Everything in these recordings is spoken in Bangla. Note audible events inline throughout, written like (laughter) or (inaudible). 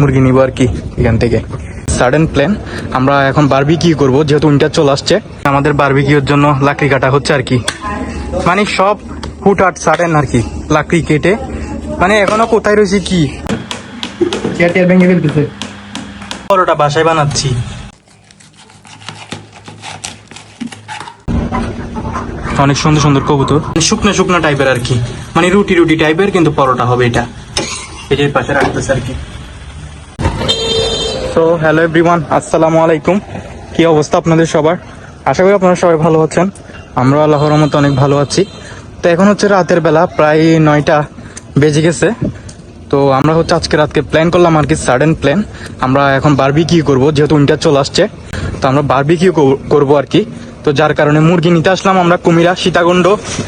মুরগি নিব আর কি এখান থেকে। সাডেন প্ল্যান আমরা এখন বারবিকিউ করব যেহেতু উইন্টার চলে আসছে। আমাদের বারবিকিউর জন্য লাকড়ি কাটা হচ্ছে আর কি। মানে সব হুটহাট সাডেন আর কি লাকড়ি কেটে। মানে এখনও কোথায় রয়েছে কি? ফেলতেছে। পরোটা বাসায় বানাচ্ছি। অনেক সুন্দর সুন্দর কবুতর। শুকনো শুকনো টাইপের আর কি। মানে রুটি রুটি টাইপের কিন্তু পরোটা হবে এটা। এটার পাশে রাখতেছে আর কি। তো হ্যালো এভরিওয়ান আসসালামু আলাইকুম। কি অবস্থা আপনাদের সবার? আশা করি আপনারা সবাই ভালো আছেন। আমরা আল্লাহর মতো অনেক ভালো আছি। তো এখন হচ্ছে রাতের বেলা, প্রায় নয়টা বেজে গেছে। তো আমরা হচ্ছে আজকে রাতকে প্ল্যান করলাম আর কি সাডেন প্ল্যান আমরা এখন বারবিকিউ করব, যেহেতু উইন্টার চলে আসছে। তো আমরা বারবিকিউ করব আর কি। তো যার কারণে মুরগি নিতে আসলাম আমরা কুমিরা, সীতাকুণ্ড,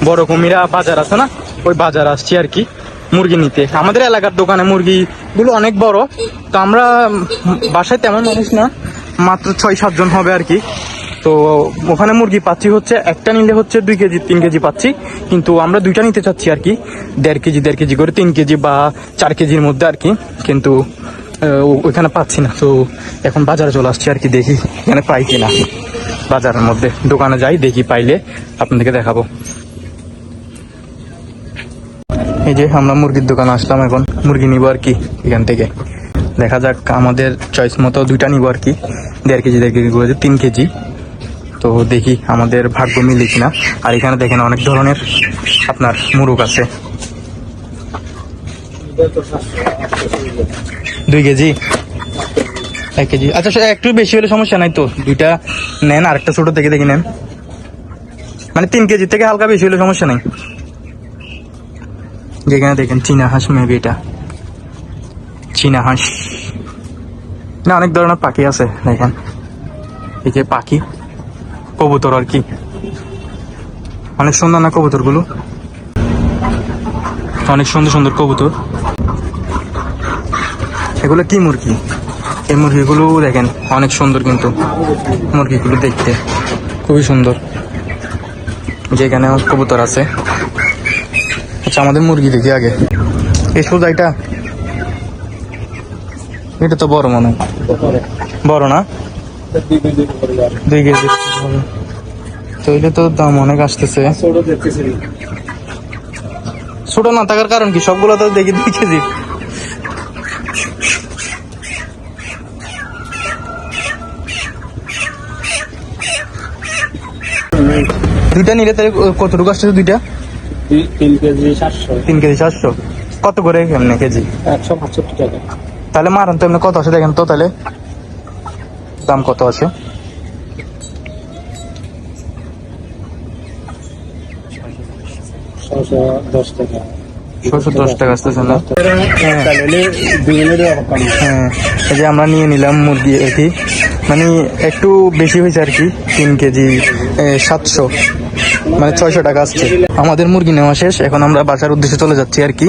বড় কুমিরা, বাজার আছে না? ওই বাজার আসছি আর কি। মুরগি নিতে। আমাদের এলাকার দোকানে মুরগিগুলো অনেক বড়। তো আমরা বাসায় তেমন মানুষ না, মাত্র ছয় সাতজন হবে আর কি। তো ওখানে মুরগি পাচ্ছি হচ্ছে, একটা নিলে হচ্ছে দুই কেজি, তিন কেজি পাচ্ছি। কিন্তু আমরা দুইটা নিতে চাচ্ছি আর কি, দেড় কেজি দেড় কেজি করে, তিন কেজি বা চার কেজির মধ্যে আর কি। কিন্তু ওইখানে পাচ্ছি না। তো এখন বাজারে চলে আসছি আর কি, দেখি এখানে পাই কিনা। বাজারের মধ্যে, দোকানে যাই, দেখি পাইলে আপনাদেরকে দেখাবো। এই যে আমরা মুরগির দোকান আসলাম এখন। মুরগি নিব আর কি এখান থেকে। দেখা যাক আমাদের চয়েস মতো দুইটা নিব আর কি। দেড় কেজি দেড় কেজি করে তিন কেজি। তো দেখি আমাদের ভাগ্য মিলে কিনা। আর এখানে দেখেন অনেক ধরনের আপনার মুরগ আছে। দুই কেজি? এক কেজি। আচ্ছা একটু বেশি হলে সমস্যা নাই তো। দুইটা নেন, আরেকটা ছোট থেকে দেখি নেন। মানে তিন কেজি থেকে হালকা বেশি হলে সমস্যা নেই। যেখানে দেখেন চীনা হাঁস মেবি এটা। চীনা হাঁস। না, অনেক ধরনের পাখি আছে, দেখেন। এই যে পাখি, কবুতর আর কি। অনেক সুন্দর না কবুতরগুলো অনেক সুন্দর সুন্দর কবুতর। এগুলো কি মুরগি? এই মুরগিগুলো দেখেন, অনেক সুন্দর কিন্তু মুরগিগুলো দেখতে। খুবই সুন্দর। যেখানে কবুতর আছে। আচ্ছা আমাদের মুরগি দেখি আগে। এই এটা। এটা তো বড় মনে। বড় না? দুই কেজি। তো এটা তো দাম অনেক আসতেছে। ছোট না, থাকার কারণ কি? সবগুলো তো দেখি দুই কেজি। দুইটা নিলে তাহলে কতটুকু আসতেছে দুইটা? তিন- কেজি সাতশো। তিন কেজি চারশো কত করে এমনি কেজি? একশো পঁচাত্তর টাকা। তাহলে মারান তো এমনি কত আছে দেখেন তো তাহলে। দাম কত আছে? দশ টাকা। ছশো দশ টাকা আসতেছে না? তাহলে দুই মিনিটের অভাব কম না। হ্যাঁ এই যে আমরা নিয়ে নিলাম মুরগি আর কি। মানে একটু বেশি হয়েছে আর কি তিন কেজি সাতশো। মানে ছয়শো টাকা আসছে। আমাদের মুরগি নেওয়া শেষ, এখন আমরা বাসার উদ্দেশ্যে চলে যাচ্ছি আর কি।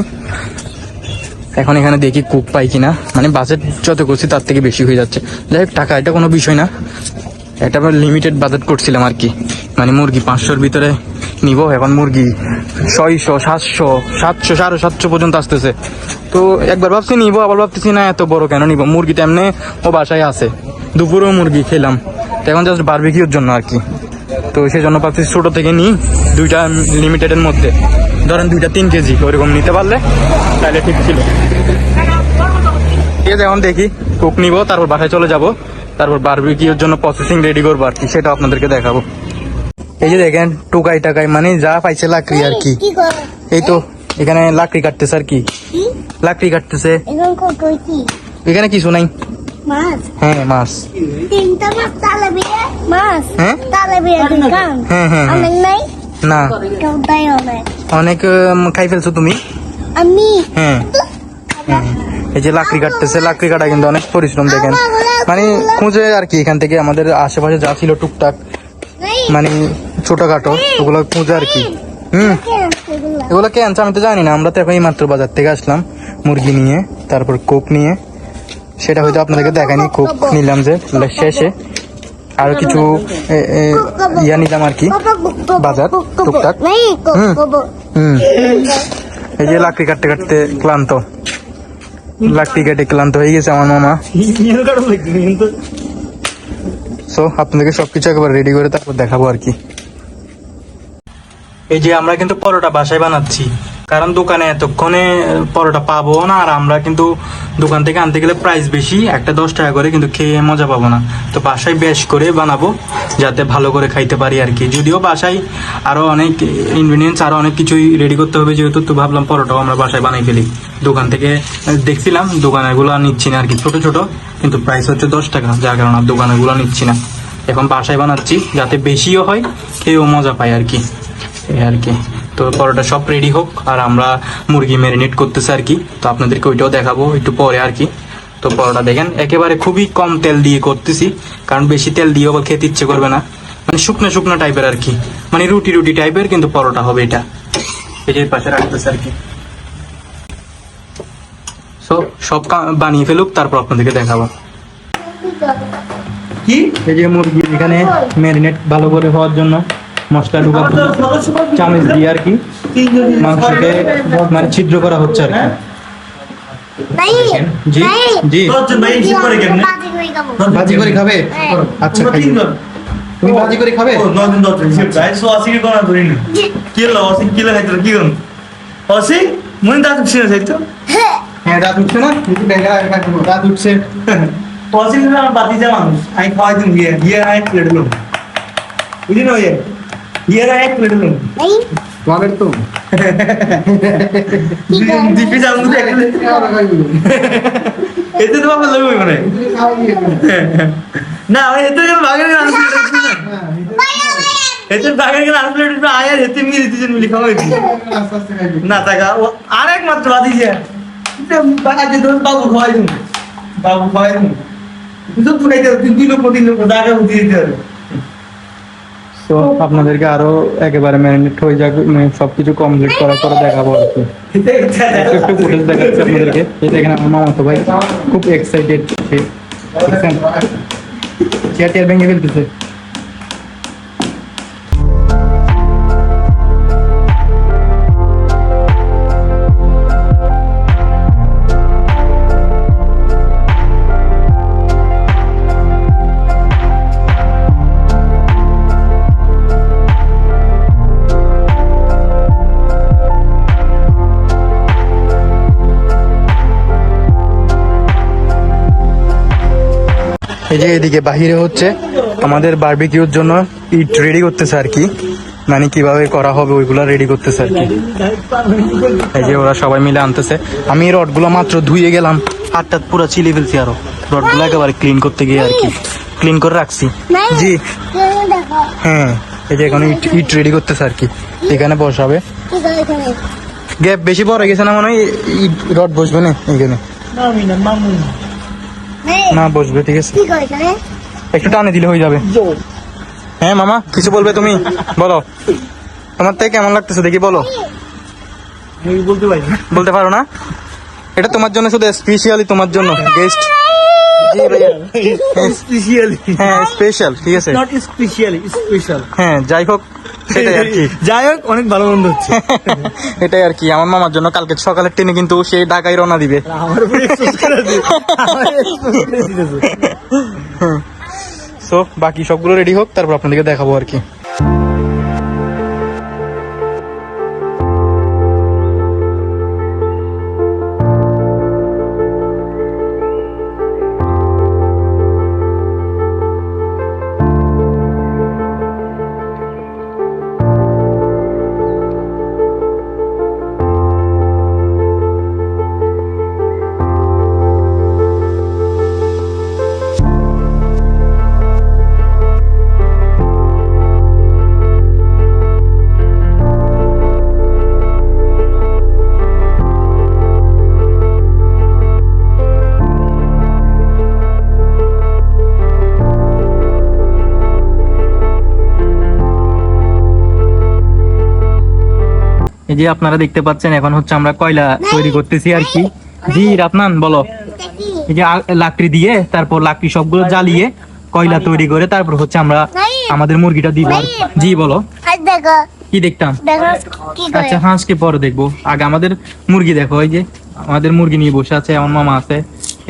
এখন এখানে দেখি কুক পাই কিনা। মানে বাজেট যত করছি তার থেকে বেশি হয়ে যাচ্ছে। যাই হোক, টাকা এটা কোনো বিষয় না। এটা আমরা লিমিটেড বাজেট করছিলাম আর কি। মানে মুরগি পাঁচশোর ভিতরে নিব, এখন মুরগি ছয়শো, সাতশো সাতশো, সাড়ে সাতশো পর্যন্ত আসতেছে। তো একবার ভাবছি নিবো, আবার ভাবতেছি না, এত বড় কেন নিব? মুরগিটা এমনি ও বাসায় আছে। দুপুরেও মুরগি খেলাম। তো এখন জাস্ট বারবিকিউর জন্য আর কি। তো সেই জন্য ভাবছি ছোটো থেকে নিই দুইটা লিমিটেডের মধ্যে। ধরেন দুইটা তিন কেজি ওইরকম নিতে পারলে তাহলে ঠিক ছিল। ঠিক আছে এখন দেখি কুক নিব তারপর বাসায় চলে যাব। তারপর বারবিকিউর জন্য প্রসেসিং রেডি করব আর কি সেটা আপনাদেরকে দেখাবো। এই যে দেখেন টুকাই টাকাই মানে যা পাইছে লাকড়ি আর কি। এই তো এখানে লাকড়ি কাটতেছে আর কি। লাকড়ি কাটতেছে। এখানে কিছু নাই। মাছ? হ্যাঁ মাছ। তিনটা মাছ তালে বিয়ে? মাছ? হ্যাঁ? তালে বিয়ে দোকান হ্যাঁ, হ্যাঁ, হ্যাঁ। অনেক নাই? না। অনেক। অনেক খাই ফেলছো তুমি? আমি? হ্যাঁ। এই যে লাকড়ি কাটতেছে লাকড়ি কাটা কিন্তু অনেক পরিশ্রম দেখেন। মানে খুঁজে আর কি এখান থেকে আমাদের আশেপাশে যা ছিল টুকটাক মানে ছোটখাটো ওগুলো খুঁজে আর কি। হুম। এগুলো এগুলো? কে আনছে আমি তো জানি না আমরা তো এখন এই মাত্র বাজার থেকে আসলাম মুরগি নিয়ে তারপর কোক নিয়ে সেটা হয়তো আপনাদেরকে দেখায়নি কোক নিলাম যে শেষে। আর কিছু ইয়া নিলাম আর কি, বাজার, টুকটাক। হুম এই যে লাকড়ি কাটতে কাটতে ক্লান্ত। লাকড়ি কেটে ক্লান্ত হয়ে গেছে আমার মামা। সো আপনাদেরকে সবকিছু একবার রেডি করে তারপর দেখাবো আর কি। এই যে আমরা কিন্তু পরোটা বাসায় বানাচ্ছি। কারণ দোকানে এতক্ষণে পরোটা পাবো না, আর আমরা কিন্তু দোকান থেকে আনতে গেলে প্রাইস বেশি, একটা দশ টাকা করে কিন্তু খেয়ে মজা পাবো না। তো বাসায় বেশ করে বানাবো, যাতে ভালো করে খাইতে পারি আর কি। যদিও বাসায় আরও অনেক ইনগ্রিডিয়েন্টস আরও অনেক কিছুই রেডি করতে হবে, যেহেতু তো ভাবলাম পরোটাও আমরা বাসায় বানাই ফেলি। দোকান থেকে দেখছিলাম দোকানেরগুলো নিচ্ছি না আর কি, ছোট ছোট, কিন্তু প্রাইস হচ্ছে দশ টাকা, যার কারণে আর দোকানেরগুলো নিচ্ছি না। এখন বাসায় বানাচ্ছি, যাতে বেশিও হয়, খেয়েও মজা পায় আর কি। এই আর কি। তো পরোটা সব রেডি হোক আর আমরা মুরগি ম্যারিনেট করতেছি আর কি। তো আপনাদেরকে ওইটাও দেখাবো একটু পরে আর কি। তো পরোটা দেখেন একেবারে খুবই কম তেল দিয়ে করতেছি কারণ বেশি তেল দিয়ে আবার খেতে ইচ্ছে করবে না। মানে শুকনো শুকনো টাইপের আর কি। মানে রুটি রুটি টাইপের কিন্তু পরোটা হবে এটা। এর পাশে রাখতেছে আর কি। সো সব বানিয়ে ফেলুক তারপর আপনাদেরকে দেখাবো। কি? এই যে মুরগি এখানে ম্যারিনেট ভালো করে হওয়ার জন্য। মশলা ঢুকা চামচ দিয়ে আর কি মাংসকে মানে ছিদ্র করা হচ্ছে আর কি। জি? জি? ভাজি করে খাবে। আচ্ছা খাই খাবে? করুন? দাঁত উঠছে হ্যাঁ। দাঁত উঠছে উঠছে। বাতি মানুষ। আমি খাওয়াই তুমি नहीं তোমাদের তো এতে তো বাবা লাগবে মানে না এতে কেন বাগের কেন এতে বাগের কেন আনপ্লেট আয়ার এতে মিলে দিছেন মিলি খাওয়াই না টাকা ও আরেক মাত্র বাদি যে বাগা যে দোন বাবু খাওয়াই দিন বাবু খাওয়াই দিন কিন্তু তুই খাইতে তিন লোক তিন লোক টাকা দিয়ে দিতে হবে তো আপনাদেরকে আরও একেবারে ম্যারিনেট হয়ে যাক মানে সবকিছু কমপ্লিট করার পরে দেখাবো আর কি। একটু একটু ফুটেজ দেখাচ্ছি আপনাদেরকে। এই দেখেন আমার মামাতো ভাই, খুব এক্সাইটেড সে চেয়ার টেয়ার ভেঙে ফেলতেছে। এই যে এদিকে বাহিরে হচ্ছে আমাদের বার্বিকিউর জন্য ইট রেডি করতেছে আর কি। মানে কীভাবে করা হবে ওইগুলা রেডি করতেছে আর কি। এই যে ওরা সবাই মিলে আনতেছে। আমি রডগুলো মাত্র ধুয়ে গেলাম। হাতটা পুরো চিলি ফেলছি আরও। রডগুলো একেবারে ক্লিন করতে গিয়ে আর কি। ক্লিন করে রাখছি। জি। হ্যাঁ এই যে এখানে ইট ইট রেডি করতেছে আর কি। এখানে বসাবে। গ্যাপ বেশি পরে গেছে না মনে হয়? রড বসবে না এখানে না বসবে ঠিক আছে। একটু টানে দিলে হয়ে যাবে। হ্যাঁ মামা কিছু বলবে তুমি? বলো। তোমার থেকে কেমন লাগতেছে দেখি বলো। বলতে পারো না। এটা তোমার জন্য শুধু স্পেশালি তোমার জন্য গেস্ট স্পেশালি হ্যাঁ স্পেশাল ঠিক আছে। হ্যাঁ যাই হোক। সেটাই আর কি। (laughs) যাই হোক অনেক ভালো মন্দ হচ্ছে। (laughs) এটাই আর কি। আমার মামার জন্য কালকে সকালের ট্রেনে কিন্তু সে ঢাকায় রওনা দিবে। সো (laughs) বাকি সবগুলো রেডি হোক তারপর আপনাদেরকে দেখাবো আর কি। এই যে আপনারা দেখতে পাচ্ছেন এখন হচ্ছে আমরা কয়লা তৈরি করতেছি আর কি। জি রাতনান বলো। এই যে লাকড়ি দিয়ে তারপর লাকড়ি সবগুলো জ্বালিয়ে কয়লা তৈরি করে তারপর হচ্ছে আমরা আমাদের মুরগিটা দিব জি বলো। কি দেখতাম? আচ্ছা হাঁসকে পরে দেখব। আগে আমাদের মুরগি দেখো এই যে আমাদের মুরগি নিয়ে বসে আছে আমার মামা আছে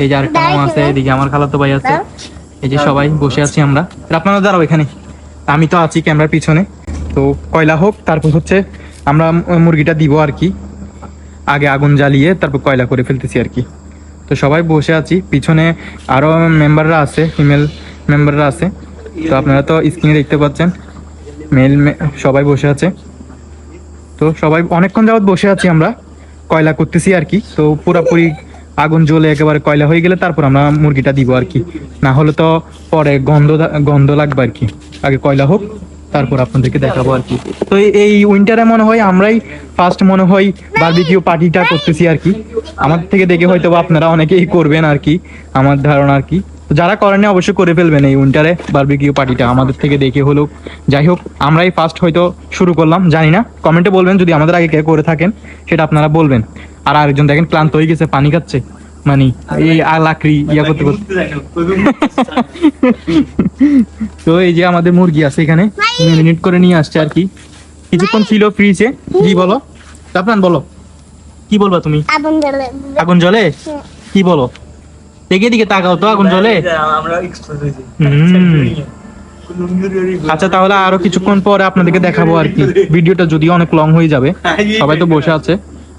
এই যে আরেকটা মামা আছে এদিকে আমার খালাতো ভাই আছে। এই যে সবাই বসে আছি আমরা। আপনারা দাঁড়াও এখানে। আমি তো আছি ক্যামেরার পিছনে। তো কয়লা হোক তারপর হচ্ছে আমরা মুরগিটা দিব আর কি। আগে আগুন জ্বালিয়ে তারপর কয়লা করে ফেলতেছি আর কি। তো সবাই বসে আছি। পিছনে আরও মেম্বাররা আছে, ফিমেল মেম্বাররা আছে। তো আপনারা তো স্ক্রিনে দেখতে পাচ্ছেন, মেল সবাই বসে আছে। তো সবাই অনেকক্ষণ যাবত বসে আছি আমরা। কয়লা করতেছি আর কি। তো পুরাপুরি আগুন জ্বলে একেবারে কয়লা হয়ে গেলে তারপর আমরা মুরগিটা দিব আর কি। না হলে তো পরে গন্ধ গন্ধ লাগবে আর কি। আগে কয়লা হোক। তারপর আপনাদেরকে দেখাবো আর কি। তো এই- উইন্টারে মনে হয় আমরাই ফার্স্ট মনে হয় বারবিকিউ পার্টিটা করতেছি আর কি। আমার থেকে দেখে হয়তো আপনারা অনেকেই করবেন আর কি, আমার ধারণা আর কি। যারা করেনি অবশ্যই করে ফেলবেন এই উইন্টারে বারবিকিউ পার্টিটা আমাদের থেকে দেখে হলো যাই হোক, আমরাই ফার্স্ট হয়তো শুরু করলাম, জানি না। কমেন্টে বলবেন যদি আমাদের আগে কে করে থাকেন, সেটা আপনারা বলবেন। আর আরেকজন দেখেন ক্লান্ত হয়ে গেছে, পানি খাচ্ছে। মানে এই লাকড়ি ইয়া করতে করতে। (laughs) তো এই যে আমাদের মুরগি আছে এখানে মিনিট করে নিয়ে আসছে আর কি। কিছুক্ষণ ছিল ফ্রিজে জি বলো? আপনার বলো। কি বলবা তুমি? আগুন জ্বলে। আগুন জ্বলে? কি বলো? দেখে দিকে তাকাও তো আগুন জ্বলে। আমরা এক্সপোজ হয়েছি। হুম। আচ্ছা তাহলে আরও কিছুক্ষণ পরে আপনাদেরকে দেখাবো আর কি। ভিডিওটা যদি অনেক লং হয়ে যাবে সবাই তো বসে আছে।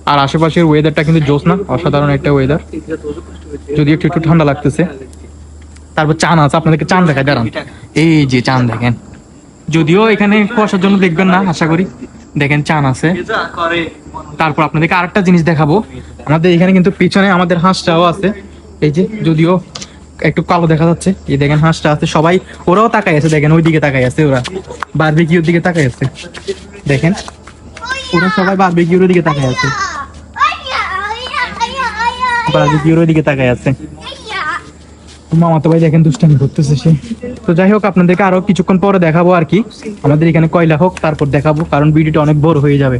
আর আশেপাশের ওয়েদারটা কিন্তু জোস না, অসাধারণ একটা ওয়েদার যদি একটু একটু ঠান্ডা লাগতেছে। তারপর চান আছে, আপনাদেরকে চান দেখায় দাঁড়ান। এই যে চান দেখেন। যদিও এখানে কুয়াশার জন্য দেখবেন না, আশা করি। দেখেন, চান আছে। তারপর আপনাদেরকে আরেকটা জিনিস দেখাবো। আমাদের এখানে কিন্তু পিছনে আমাদের হাঁসটাও আছে। এই যে, যদিও একটু কালো দেখা যাচ্ছে। এই দেখেন, হাঁসটা আছে। সবাই, ওরাও তাকাই আছে। দেখেন ওই দিকে তাকাই আছে ওরা। বারবিকিউর দিকে তাকাই আছে। দেখেন, ওরা সবাই বারবিকিউর দিকে তাকাই আছে। বারবিকিউর দিকে তাকাই আছে। মামা ভাই দেখেন দুষ্টামি করতেছে সে। তো যাই হোক আপনাদেরকে আরও কিছুক্ষণ পরে দেখাবো আর কি। আমাদের এখানে কয়লা হোক তারপর দেখাবো কারণ ভিডিওটা অনেক বড় হয়ে যাবে।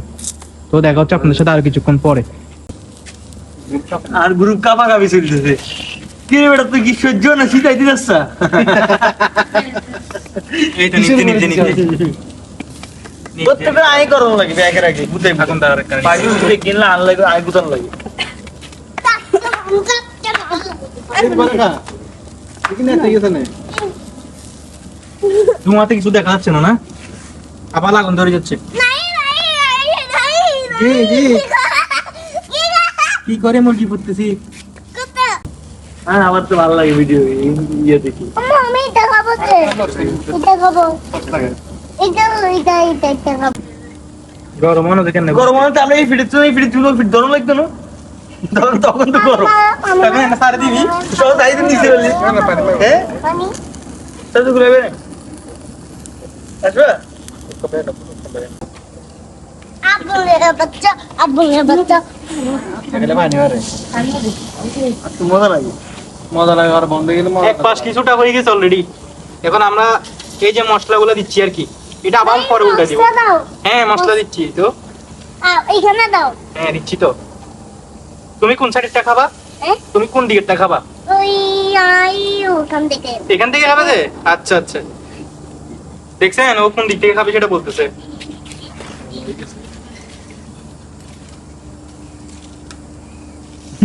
তো দেখা হচ্ছে আপনাদের সাথে আরও কিছুক্ষণ পরে। আর গ্রুপ কাপা কাপি চলতেছে। কি রে বেটা তুই কি সহ্য না শীতাই দিতে এই তো নিচে নিচে নিচে প্রত্যেকটা আয় গরম লাগে ব্যাগের আগে। বুঝতে এখন তার একটা পাইপ কিনলে আন আয় গুতান লাগে। ধোঁয়াতে কিছু দেখা যাচ্ছে না না? আবার আগুন ধরে যাচ্ছে। কি করে মুরগি ফুটতেছি হ্যাঁ আমার তো ভালো লাগে ভিডিও ইয়ে দেখি। আমি এটা খাব এটা খাব এটা এটা এটা খাব গরম মনে দেখেন গরম হলে আমরা এই ফিটে এই ফিটে চুলো ফিট গরম লাগতো না? তখন তখন তো গরম তখন একটা সারে দিবি সব সারি দিন দিছে বলি। হ্যাঁ পানি তো গুলো আসবে? বাচ্চা বাচ্চা। মজা লাগে? মজা লাগে আর বন্ধ গেলে এক পাশ কিছুটা হয়ে গেছে অলরেডি এখন আমরা এই যে মশলাগুলো দিচ্ছি আর কি এটা আবার পরে উল্টা দিব। হ্যাঁ মশলা দিচ্ছি তো। দাও। হ্যাঁ দিচ্ছি তো। তুমি কোন সাইডেরটা খাবা? তুমি কোন দিকেরটা খাবা? এখান থেকে খাবে যে? আচ্ছা আচ্ছা। দেখছেন? ও কোন দিক থেকে খাবে সেটা বলতেছে।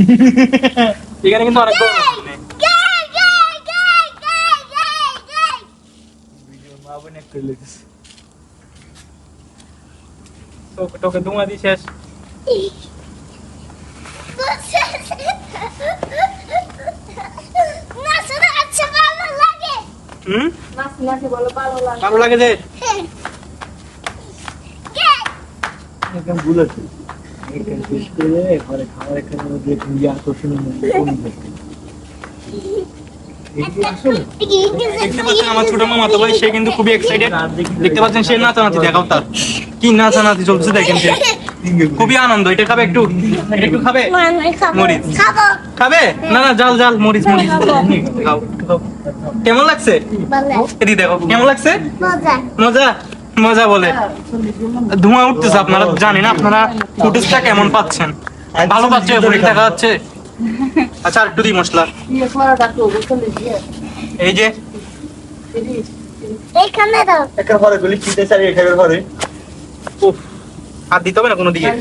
(laughs) এখানে কিন্তু অনেক তোকে ধোঁয়া দিয়ে শেষ (laughs) না শুধু আচ্ছা ভালো লাগে হুম? ভালো লাগে যে একদম ভুল আছে। শেষ করে ঘরে খাবার এখানে মধ্যে তুই আকর্ষণ দেখতে পাচ্ছেন আমার ছোট মামা তো ভাই সে কিন্তু খুবই এক্সাইটেড দেখতে পাচ্ছেন সে নাচানাচি দেখাও তার। কি নাচানাচি চলছে দেখেন খুবই আনন্দ। এটা খাবে একটু একটু খাবে? মরিচ। খাব। খাবে? না না জাল জাল মরিচ মরিচ। খাও খাও। কেমন লাগছে? ভালো। দেখো কেমন লাগছে? মজা। মজা? মজা বলে। ধোঁয়া উঠতেছে আপনারা জানেন আপনারা ফুটেজটা কেমন পাচ্ছেন? ভালো পাচ্ছে দেখা যাচ্ছে আচ্ছা আর একটু দিই মশলা। এই যে। এইখানে দাও। একার পরে গুলি চিন্তা চারি একার পরে। উফ, হাত দিতে হবে না কোনো দিকে। (laughs)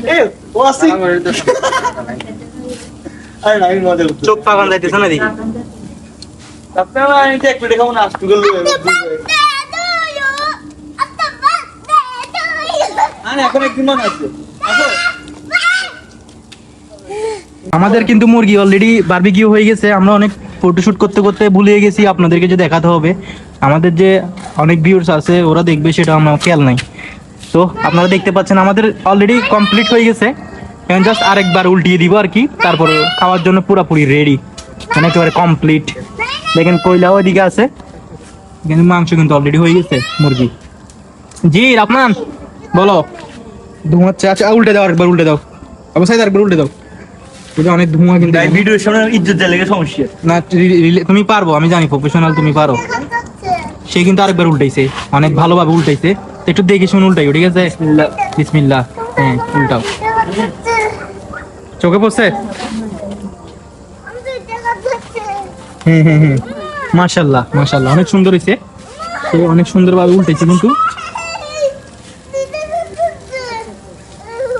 চোখ পাকান যাইতেছে না আসো। আমাদের কিন্তু মুরগি অলরেডি বারবিকিউ হয়ে গেছে। আমরা অনেক ফটোশুট করতে করতে ভুলে গেছি আপনাদেরকে যে দেখাতে হবে। আমাদের যে অনেক ভিউয়ার্স আছে ওরা দেখবে সেটা আমরা খেয়াল নাই। তো আপনারা দেখতে পাচ্ছেন আমাদের অলরেডি কমপ্লিট হয়ে গেছে। এখন জাস্ট আরেকবার উল্টিয়ে দিব আর কি তারপরে খাওয়ার জন্য পুরোপুরি রেডি মানে একেবারে কমপ্লিট দেখেন কয়লা ওইদিকে আছে। কিন্তু মাংস কিন্তু অলরেডি হয়ে গেছে মুরগি। জি রাফমান বলো। ধোঁয়াচ্ছে আচ্ছা উল্টে দাও আরেকবার উল্টে দাও। অবশ্যই আরেকবার উল্টে দাও। অনেক ধোঁয়া কিন্তু গাই ভিডিওর সামনে ইজ্জত লেগে সমস্যা। না তুমি পারব আমি জানি প্রফেশনাল তুমি পারো। সে কিন্তু আরেকবার উল্টাইছে অনেক ভালোভাবে উল্টাইছে। একটু দেখে শুনে উল্টাইও ঠিক আছে? বিসমিল্লা হ্যাঁ উল্টাও। চোখে পড়ছে? হুম হুম হুম। মাশাল্লাহ মাশাল্লাহ। অনেক সুন্দর হয়েছে সে অনেক সুন্দরভাবে উল্টাইছে কিন্তু।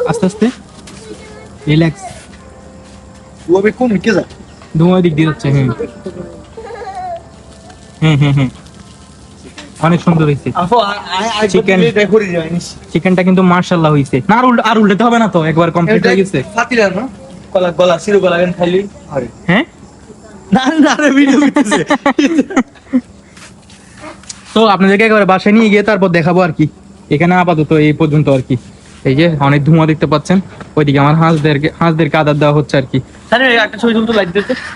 আস্তে আস্তে। রিল্যাক্স ধোঁয়া দিক দিয়ে যাচ্ছে হুম। হুম হুম হুম। অনেক সুন্দর হয়েছে চিকেন চিকেনটা কিন্তু মার্শাল্লাহ হয়েছে না আর উল্টা আর উল্টাতে হবে না তো একবার কমপ্লিট হয়ে গেছে। ফাতিলা না? কলা গলা সিরো গলা গান খাইলি? হ্যাঁ? না না ভিডিও করতেছে। তো আপনাদেরকে একবার বাসায় নিয়ে গিয়ে তারপর দেখাবো আর কি। এখানে আপাতত এই পর্যন্ত আর কি। এই যে অনেক ধোঁয়া দেখতে পাচ্ছেন। ওইদিকে আমার হাঁসদেরকে হাঁসদেরকে আদার দেওয়া হচ্ছে আর কি। একটা ছবি তুলতে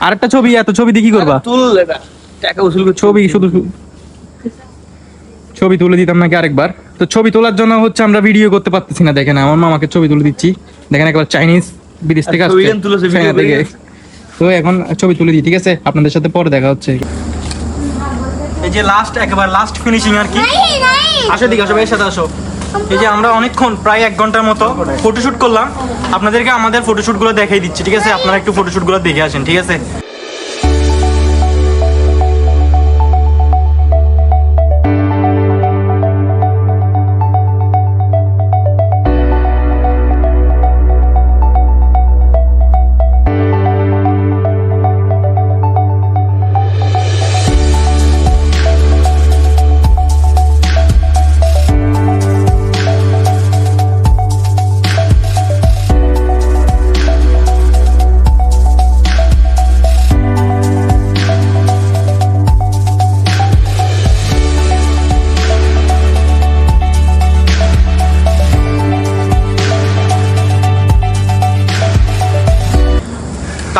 আরেকটা ছবি এত ছবি দিয়ে কি করবা? ছবি শুধু ছবি তুলে দিতাম নাকি আরেকবার। তো ছবি তোলার জন্য হচ্ছে আমরা ভিডিও করতে পারতেছি না দেখেন আমার মামাকে ছবি তুলে দিচ্ছি। দেখেন একবার চাইনিজ বিদেশ থেকে আর আসছে। তো এখন ছবি তুলে দিই ঠিক আছে? আপনাদের সাথে পরে দেখা হচ্ছে। এই যে লাস্ট একেবারে লাস্ট ফিনিশিং আর কি। আসো দিকে আসো এর সাথে আসো। এই যে আমরা অনেকক্ষণ প্রায় এক ঘণ্টার মতো ফটোশুট করলাম। আপনাদেরকে আমাদের ফটোশুটগুলো দেখাই দিচ্ছি ঠিক আছে? আপনারা একটু ফটোশুটগুলো দেখে আসেন ঠিক আছে?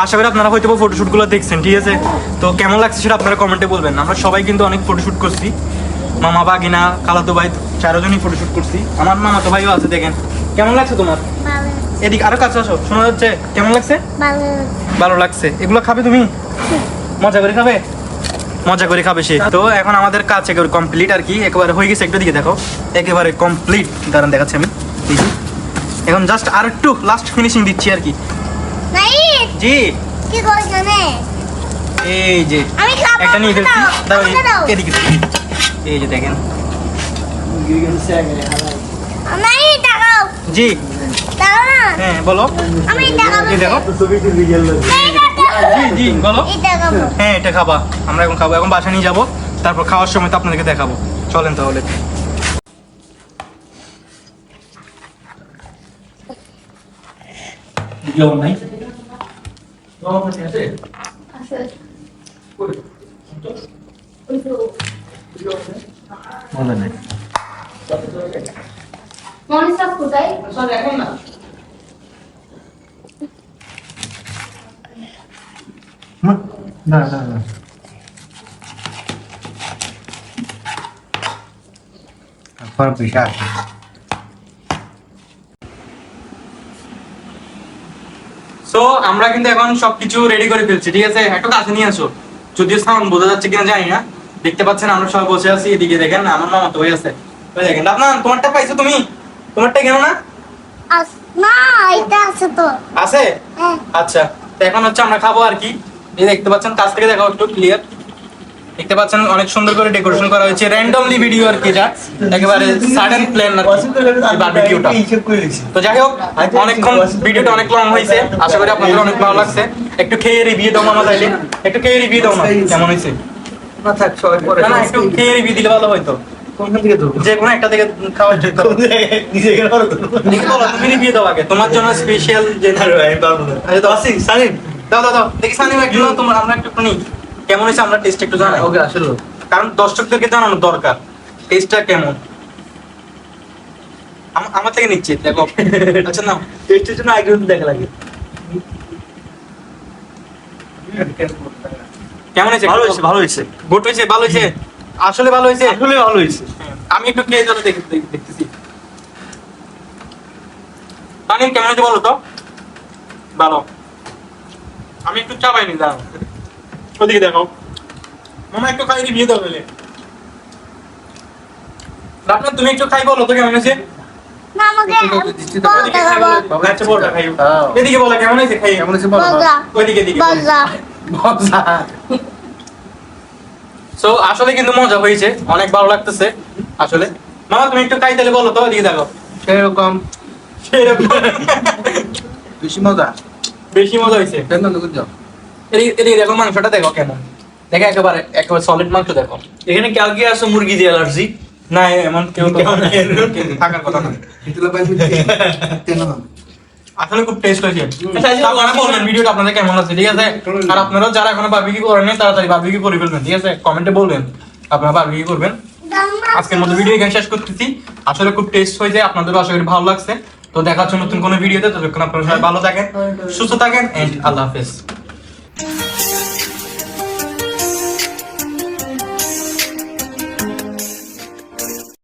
আশা করি আপনারা হয়তো ফটোশুটগুলো দেখছেন ঠিক আছে? তো কেমন লাগছে সেটা আপনারা কমেন্টে বলবেন। আমরা সবাই কিন্তু অনেক ফটোশুট করছি। মামা বাগিনা কালাতো ভাই চারজনই ফটোশুট করছি। আমার মামা তো ভাইও আছে দেখেন। কেমন লাগছে তোমার? এদিকে আরও কাছে আসো শোনা যাচ্ছে। কেমন লাগছে? ভালো। লাগছে। এগুলো খাবে তুমি? মজা করে খাবে? মজা করে খাবে সে। তো এখন আমাদের কাজ একেবারে কমপ্লিট আর কি। একেবারে হয়ে গেছে একটু দিকে দেখো। একেবারে কমপ্লিট দাঁড়ান দেখাচ্ছি আমি। এখন জাস্ট আর একটু লাস্ট ফিনিশিং দিচ্ছি আর কি। জি। কি করছ নে? এই যে আমি খাব, একটা নিয়ে ফেলছি দাও। এদিকে এই যে দেখেন। আমি জি। দাও না? হ্যাঁ বলো। আমি এই দেখো। জি জি বলো। হ্যাঁ এটা খাবা। আমরা এখন খাব এখন বাসা নিয়ে যাব। তারপর খাওয়ার সময় তো আপনাদেরকে দেখাবো। চলেন তাহলে। লবণ নাই মজা নাই মনসা কোথায় না না না Por picar. সো আমরা কিন্তু এখন সবকিছু রেডি করে ফেলছি ঠিক আছে? একটু কাছে নিয়ে আসো। যদিও সাউন্ড বোঝা যাচ্ছে কিনা জানি না। দেখতে পাচ্ছেন আমরা সবাই বসে আছি এদিকে দেখেন আমার মামা তো হয়ে আছে। দেখেন আপনার তোমারটা পাইছো তুমি? তোমারটা কেন না? না এটা আছে তো। আছে? হ্যাঁ। আচ্ছা তো এখন হচ্ছে আমরা খাব আর কি। এই দেখতে পাচ্ছেন কাছ থেকে দেখাও একটু ক্লিয়ার দেখতে পাচ্ছেন অনেক সুন্দর করে ডেকোরেশন করা হয়েছে। র্যান্ডমলি ভিডিও আর কি এটা একেবারে সাডেন প্ল্যান আর কি বারবিকিউটা তো যাই হোক অনেকক্ষণ ভিডিওটা অনেক লং হয়েছে। আশা করি আপনাদের অনেক ভালো লাগছে। একটু খেয়ে রিভিউ দাও মামা তাইলে। একটু খেয়ে রিভিউ দাও না কেমন হয়েছে? না থাক সবাই পরে না না একটু খেয়ে রিভিউ দিলে ভালো হয়তো যে কোনো একটা থেকে খাওয়ার জন্য। নিজে এখানে তো দেখি বলো তুমি রিভিউ দাও আগে। তোমার জন্য স্পেশাল যে আরে ভাই আমি পারব না। এই তো আসি সানিম। দাও দাও দাও। দেখি সানি একটু তোমরা আমরা একটু কেমন হয়েছে আমরা টেস্ট একটু জানাই। ওকে আসলে। কারণ দর্শকদেরকে জানানো দরকার টেস্টটা কেমন? আমার থেকে নিচ্ছে দেখো। (laughs) আচ্ছা না টেস্টের জন্য আগে দেখা লাগে। কেমন হয়েছে? ভালো হয়েছে ভালো হয়েছে। গুড হয়েছে ভালো হয়েছে? আসলে ভালো হয়েছে? আসলে ভালো হয়েছে। আমি একটু খেয়ে দেখ- দেখতেছি। তানিম কেমন হয়েছে বলো তো? ভালো। আমি একটু চা পাইনি দাঁড়াও। ওদিকে দেখো। মামা একটু খাই রিভিউ দাও বলে। তুমি একটু খাই বলো তো কেমন হয়েছে আচ্ছা হ্যাঁ। এদিকে বলো কেমন হয়েছে? খাই কেমন হয়েছে বলো। ওইদিকে দিকে মজা সো আসলে কিন্তু মজা হয়েছে। অনেক ভালো লাগতেছে আসলে। মামা তুমি একটু খাই তাহলে বলো তো ওদিকে দেখো। সেরকম। সেরকম। বেশি মজা। বেশি মজা হয়েছে। এদিকে দেখো মাংসটা দেখো কেমন। দেখো একেবারে একেবারে সলিড মাংস দেখো। এখানে কেউ কি আছে মুরগি দিয়ে অ্যালার্জি না এমন কেউ তো থাকার কথা না। এগুলো পাইছি কেন আসলে খুব টেস্ট হয়েছে। আচ্ছা, আপনারা বলবেন ভিডিওটা আপনাদের কেমন আছে ঠিক আছে? আর আপনারাও যারা এখনও বারবিকি করেন তাড়াতাড়ি বারবিকি করে ফেলবেন ঠিক আছে? কমেন্টে বলবেন আপনারা বারবিকি করবেন। আজকের মতো ভিডিও এখানে শেষ করতেছি। আসলে খুব টেস্ট হয়েছে আপনাদেরও আশা করি ভালো লাগছে। তো দেখা হচ্ছে নতুন কোনো ভিডিওতে ততক্ষণ আপনারা সবাই ভালো থাকেন সুস্থ থাকেন এন্ড আল্লাহ হাফেজ।